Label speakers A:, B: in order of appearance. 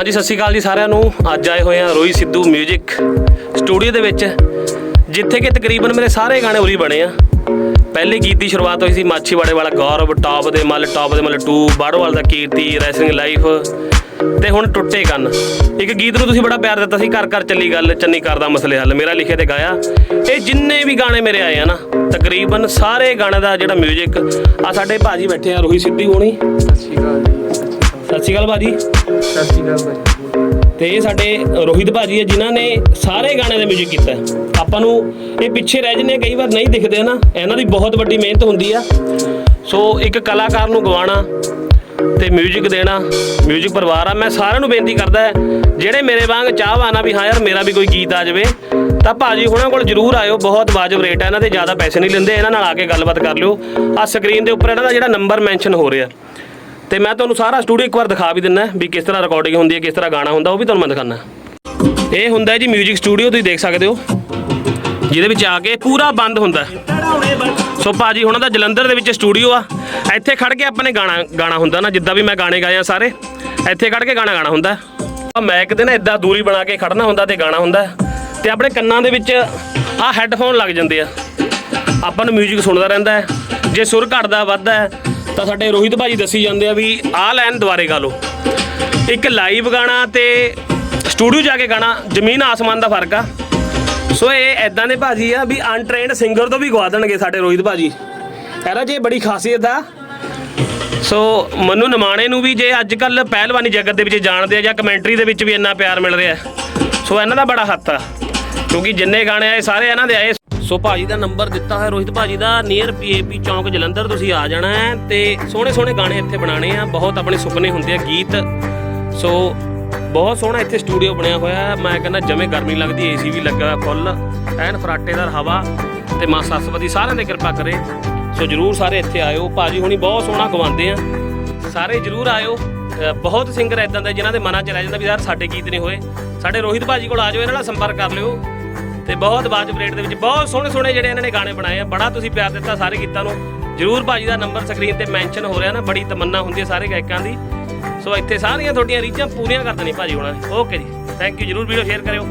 A: ਹਾਂਜੀ ਸਤਿ ਸ਼੍ਰੀ ਅਕਾਲ ਜੀ ਸਾਰਿਆਂ ਨੂੰ ਅੱਜ ਆਏ ਹੋਏ ਆ ਰੋਈ ਸਿੱਧੂ 뮤직 ਸਟੂਡੀਓ ਦੇ ਵਿੱਚ ਜਿੱਥੇ ਕਿ ਤਕਰੀਬਨ ਮੇਰੇ ਸਾਰੇ ਗਾਣੇ ਉਰੀ ਬਣੇ ਆ ਪਹਿਲੇ ਗੀਤ ਦੀ ਸ਼ੁਰੂਆਤ ਹੋਈ ਸੀ ਮਾਛੀਵਾੜੇ ਵਾਲਾ ਗੌਰਵ ਟੌਪ ਦੇ ਮੱਲ ਟੌਪ ਦੇ ਮੱਲ 2 ਬਾੜੋਵਾਲ ਦਾ ਕੀਰਤੀ ਰੈਸਲਿੰਗ ਲਾਈਫ ਤੇ ਹੁਣ ਟੁੱਟੇ ਕੰਨ ਇੱਕ ਗੀਤ ਨੂੰ ਤੁਸੀਂ ਬੜਾ ਪਿਆਰ ਦਿੱਤਾ ਸੀ ਘਰ ਘਰ ਚੱਲੀ ਗੱਲ ਚੰਨੀ ਕਰਦਾ ਮਸਲੇ ਹੱਲ ਮੇਰਾ ਲਿਖਿਆ ਤੇ ਗਾਇਆ ਇਹ ਜਿੰਨੇ ਵੀ ਗਾਣੇ ਮੇਰੇ ਆਏ ਆ ਨਾ ਤਕਰੀਬਨ ਸਾਰੇ ਗਾਣੇ ਦਾ ਜਿਹੜਾ 뮤직 ਆ ਸਾਡੇ ਭਾਜੀ ਬੈਠੇ ਆ ਰੋਹੀ ਸਿੱਧੀ ਹੋਣੀ
B: ਸਤਿ ਸ਼੍ਰੀ ਅਕਾਲ ਜੀ
A: ਸਤਿ ਸ਼੍ਰੀ ਅਕਾਲ ਭਾਜੀ
B: ਸਤਿ ਸ਼੍ਰੀ ਅਕਾਲ ਭਾਈ
A: ਤੇ ਇਹ ਸਾਡੇ ਰੋਹਿਤ ਭਾਜੀ ਹੈ ਜਿਨ੍ਹਾਂ ਨੇ ਸਾਰੇ ਗਾਣੇ ਦਾ 뮤직 ਕੀਤਾ ਹੈ। ਆਪਾਂ ਨੂੰ ਇਹ ਪਿੱਛੇ ਰਹਿ ਜੰਨੇ ਕਈ ਵਾਰ ਨਹੀਂ ਦਿਖਦੇ ਨਾ ਇਹਨਾਂ ਦੀ ਬਹੁਤ ਵੱਡੀ ਮਿਹਨਤ ਹੁੰਦੀ ਆ ਸੋ ਇੱਕ ਕਲਾਕਾਰ ਨੂੰ ਗਵਾਣਾ ਤੇ 뮤직 ਦੇਣਾ 뮤직 ਪਰਿਵਾਰ ਆ ਮੈਂ ਸਾਰਿਆਂ ਨੂੰ ਬੇਨਤੀ ਕਰਦਾ ਹੈ, ਜਿਹੜੇ ਮੇਰੇ ਵਾਂਗ ਚਾਹਵਾਨ ਆ ਵੀ ਹਾਂ ਯਾਰ ਮੇਰਾ ਵੀ ਕੋਈ ਗੀਤ ਆ ਜਾਵੇ ਤਾਂ ਭਾਜੀ ਹੁਣਾਂ ਕੋਲ ਜਰੂਰ ਆਇਓ ਬਹੁਤ ਵਾਜਬ ਰੇਟ ਹੈ ਇਹਨਾਂ ਦੇ ਜ਼ਿਆਦਾ ਪੈਸੇ ਨਹੀਂ ਲੈਂਦੇ ਇਹਨਾਂ ਨਾਲ ਆ ਕੇ ਗੱਲਬਾਤ ਕਰ ਲਿਓ ਆ ਸਕਰੀਨ ਦੇ ਉੱਪਰ ਇਹਨਾਂ ਦਾ ਜਿਹੜਾ ਨੰਬਰ ਮੈਂਸ਼ਨ ਹੋ ਰਿਹਾ ਤੇ ਮੈਂ ਤੁਹਾਨੂੰ ਸਾਰਾ ਸਟੂਡੀਓ ਇੱਕ ਵਾਰ ਦਿਖਾ ਵੀ ਦਿੰਨਾ ਵੀ ਕਿਸ ਤਰ੍ਹਾਂ ਰਿਕਾਰਡਿੰਗ ਹੁੰਦੀ ਹੈ ਕਿਸ ਤਰ੍ਹਾਂ ਗਾਣਾ ਹੁੰਦਾ ਉਹ ਵੀ ਤੁਹਾਨੂੰ ਮੈਂ ਦਿਖਾਣਾ ਇਹ ਹੁੰਦਾ ਹੈ ਜੀ 뮤직 ਸਟੂਡੀਓ ਤੁਸੀਂ ਦੇਖ ਸਕਦੇ ਹੋ ਜਿਹਦੇ ਵਿੱਚ ਆ ਕੇ ਪੂਰਾ ਬੰਦ ਹੁੰਦਾ ਹੈ। ਸੋ ਭਾਜੀ ਹੁਣਾਂ ਦਾ ਜਲੰਧਰ ਦੇ ਵਿੱਚ ਸਟੂਡੀਓ ਆ ਇੱਥੇ ਖੜ ਕੇ ਆਪਾਂ ਨੇ ਗਾਣਾ ਗਾਣਾ ਹੁੰਦਾ ਨਾ ਜਿੱਦਾਂ ਵੀ ਮੈਂ ਗਾਣੇ ਗਾਏ ਆ ਸਾਰੇ ਇੱਥੇ ਖੜ ਕੇ ਗਾਣਾ ਗਾਣਾ ਹੁੰਦਾ ਆ ਮੈਕ ਦੇ ਨਾ ਇਦਾਂ ਦੂਰੀ ਬਣਾ ਕੇ ਖੜਨਾ ਹੁੰਦਾ ਤੇ ਗਾਣਾ ਹੁੰਦਾ ਤੇ ਆਪਣੇ ਕੰਨਾਂ ਦੇ ਵਿੱਚ ਆ ਹੈੱਡਫੋਨ ਲੱਗ ਜਾਂਦੇ ਆ ਆਪਾਂ ਨੂੰ 뮤직 ਸੁਣਦਾ ਰਹਿੰਦਾ ਹੈ ਜੇ ਸੁਰ ਘਟਦਾ ਵੱਧਦਾ ਹੈ ਤਾਂ ਸਾਡੇ ਰੋਹਿਤ ਭਾਜੀ ਦੱਸੀ ਜਾਂਦੇ ਆ ਵੀ ਆਹ ਲਾਈਨ ਦੁਬਾਰੇ ਗਾ ਲਓ। ਇੱਕ ਲਾਈਵ ਗਾਣਾ ਤੇ ਸਟੂਡੀਓ ਜਾ ਕੇ ਗਾਣਾ, ਜ਼ਮੀਨ ਆਸਮਾਨ ਦਾ ਫ਼ਰਕ ਆ। ਸੋ ਇਹ ਐਦਾਂ ਦੇ ਭਾਜੀ ਆ ਵੀ ਅਨਟ੍ਰੇਨਡ ਸਿੰਗਰ ਤੋਂ ਵੀ ਗਵਾ ਦੇਣਗੇ ਸਾਡੇ ਰੋਹਿਤ ਭਾਜੀ। ਕਹਿੰਦਾ ਜੇ ਬੜੀ ਖਾਸੀਅਤ ਆ। ਸੋ ਮਨੂ ਨਮਾਣੇ ਨੂੰ ਵੀ ਜੇ ਅੱਜ ਕੱਲ ਪਹਿਲਵਾਨੀ ਜਗਤ ਦੇ ਵਿੱਚ ਜਾਣਦੇ ਆ ਜਾਂ ਕਮੈਂਟਰੀ ਦੇ ਵਿੱਚ ਵੀ ਇੰਨਾ ਪਿਆਰ ਮਿਲ ਰਿਹਾ। ਸੋ ਇਹਨਾਂ ਦਾ ਬੜਾ ਹੱਥ ਆ। ਕਿਉਂਕਿ ਜਿੰਨੇ ਗਾਣੇ ਆਏ, ਸਾਰੇ ਇਹਨਾਂ ਦੇ ਆਏ। ਸੋ ਭਾਜੀ ਦਾ ਨੰਬਰ ਦਿੱਤਾ ਹੋਇਆ ਰੋਹਿਤ ਭਾਜੀ ਦਾ ਨੀਅਰ ਪੀਏਪੀ ਚੌਂਕ ਜਲੰਧਰ, ਤੁਸੀਂ ਆ ਜਾਣਾ ਹੈ ਤੇ ਸੋਹਣੇ ਸੋਹਣੇ ਗਾਣੇ ਇੱਥੇ ਬਣਾਣੇ ਆ, ਬਹੁਤ ਆਪਣੇ ਸੁਪਨੇ ਹੁੰਦੇ ਆ ਗੀਤ। ਸੋ ਬਹੁਤ ਸੋਹਣਾ ਇੱਥੇ ਸਟੂਡੀਓ ਬਣਿਆ ਹੋਇਆ ਹੈ। ਮੈਂ ਕਹਿੰਦਾ ਜਮੇ ਗਰਮੀ ਲੱਗਦੀ ਏਸੀ ਵੀ ਲੱਗਾ ਫੁੱਲ ਐਨ ਫਰਾਟੇਦਾਰ ਹਵਾ ਤੇ ਮਾਂ ਸਰਸਵਤੀ ਸਾਰਿਆਂ ਦੇ ਕਿਰਪਾ ਕਰੇ। ਸੋ ਜਰੂਰ ਸਾਰੇ ਇੱਥੇ ਆਇਓ। ਭਾਜੀ ਹੁਣੀ ਬਹੁਤ ਸੋਹਣਾ ਗਵਾਉਂਦੇ ਆ। ਸਾਰੇ ਜਰੂਰ ਆਇਓ। ਬਹੁਤ ਸਿੰਗਰ ਇਦਾਂ ਦੇ ਜਿਨ੍ਹਾਂ ਦੇ ਮਨਾਂ 'ਚ ਰਹਿ ਜਾਂਦਾ ਵੀ ਯਾਰ ਸਾਡੇ ਗੀਤ ਨਹੀਂ ਹੋਏ। ਸਾਡੇ ਰੋਹਿਤ ਭਾਜੀ ਕੋਲ ਆ ਜਾਓ, ਇਹਨਾਂ ਨਾਲ ਸੰਪਰਕ ਕਰ ਲਿਓ। ਤੇ ਬਹੁਤ ਵਾਜਬ ਰੇਟ ਦੇ ਵਿੱਚ ਬਹੁਤ ਸੋਹਣੇ ਸੋਹਣੇ ਜਿਹੜੇ ਇਹਨਾਂ ਨੇ ਗਾਣੇ ਬਣਾਏ ਆ। ਬੜਾ ਤੁਸੀਂ ਪਿਆਰ ਦਿੱਤਾ ਸਾਰੇ ਗੀਤਾਂ ਨੂੰ। ਜਰੂਰ ਭਾਜੀ ਦਾ ਨੰਬਰ ਸਕਰੀਨ ਤੇ ਮੈਂਸ਼ਨ ਹੋ ਰਿਹਾ ਨਾ, ਬੜੀ ਤਮੰਨਾ ਹੁੰਦੀ ਹੈ ਸਾਰੇ ਗਾਇਕਾਂ ਦੀ। ਸੋ ਇੱਥੇ ਸਾਰੀਆਂ ਤੁਹਾਡੀਆਂ ਰੀਝਾਂ ਪੂਰੀਆਂ ਕਰ ਦੇਣੀ ਭਾਜੀ ਹੋਣਾ। ਨੇ ਓਕੇ ਜੀ। ਥੈਂਕ ਯੂ ਜਰੂਰ ਵੀਡੀਓ ਸ਼ੇਅਰ ਕਰਿਓ।